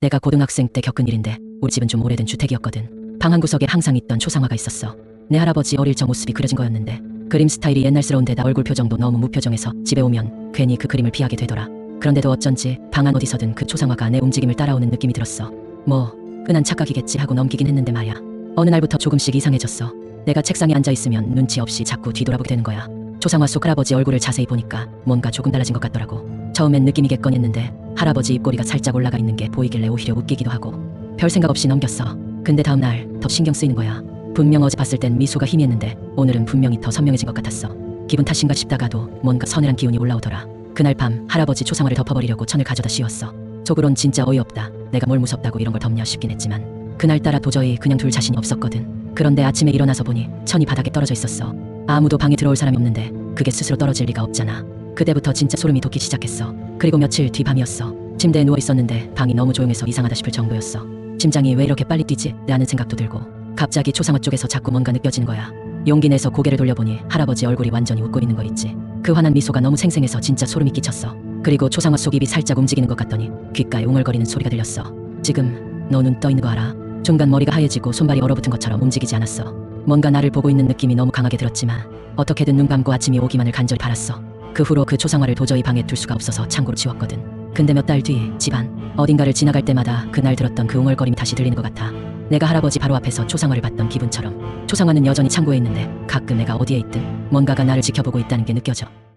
내가 고등학생 때 겪은 일인데 우리 집은 좀 오래된 주택이었거든. 방 한 구석에 항상 있던 초상화가 있었어. 내 할아버지 어릴 적 모습이 그려진 거였는데 그림 스타일이 옛날스러운 데다 얼굴 표정도 너무 무표정해서 집에 오면 괜히 그 그림을 피하게 되더라. 그런데도 어쩐지 방 안 어디서든 그 초상화가 내 움직임을 따라오는 느낌이 들었어. 뭐 흔한 착각이겠지 하고 넘기긴 했는데 말야. 어느 날부터 조금씩 이상해졌어. 내가 책상에 앉아 있으면 눈치 없이 자꾸 뒤돌아보게 되는 거야. 초상화 속 할아버지 얼굴을 자세히 보니까 뭔가 조금 달라진 것 같더라고. 처음엔 느낌이겠거니 했는데 할아버지 입꼬리가 살짝 올라가 있는 게 보이길래 오히려 웃기기도 하고 별 생각 없이 넘겼어. 근데 다음 날 더 신경 쓰이는 거야. 분명 어제 봤을 땐 미소가 희미했는데 오늘은 분명히 더 선명해진 것 같았어. 기분 탓인가 싶다가도 뭔가 서늘한 기운이 올라오더라. 그날 밤 할아버지 초상화를 덮어버리려고 천을 가져다 씌웠어. 속으론 진짜 어이없다. 내가 뭘 무섭다고 이런 걸 덮냐 싶긴 했지만 그날따라 도저히 그냥 둘 자신이 없었거든. 그런데 아침에 일어나서 보니 천이 바닥에 떨어져 있었어. 아무도 방에 들어올 사람이 없는데 그게 스스로 떨어질 리가 없잖아. 그때부터 진짜 소름이 돋기 시작했어. 그리고 며칠 뒤 밤이었어. 침대에 누워 있었는데 방이 너무 조용해서 이상하다 싶을 정도였어. 심장이 왜 이렇게 빨리 뛰지? 라는 생각도 들고 갑자기 초상화 쪽에서 자꾸 뭔가 느껴지는 거야. 용기 내서 고개를 돌려보니 할아버지 얼굴이 완전히 웃고 있는 거 있지. 그 환한 미소가 너무 생생해서 진짜 소름이 끼쳤어. 그리고 초상화 속 입이 살짝 움직이는 것 같더니 귓가에 웅얼거리는 소리가 들렸어. 지금 너 눈 떠 있는 거 알아? 중간 머리가 하얘지고 손발이 얼어붙은 것처럼 움직이지 않았어. 뭔가 나를 보고 있는 느낌이 너무 강하게 들었지만 어떻게든 눈 감고 아침이 오기만을 간절히 바랐어. 그 후로 그 초상화를 도저히 방에 둘 수가 없어서 창고로 치웠거든. 근데 몇 달뒤 집안 어딘가를 지나갈 때마다 그날 들었던 그 웅얼거림이 다시 들리는 것 같아. 내가 할아버지 바로 앞에서 초상화를 봤던 기분처럼 초상화는 여전히 창고에 있는데 가끔 내가 어디에 있든 뭔가가 나를 지켜보고 있다는 게 느껴져.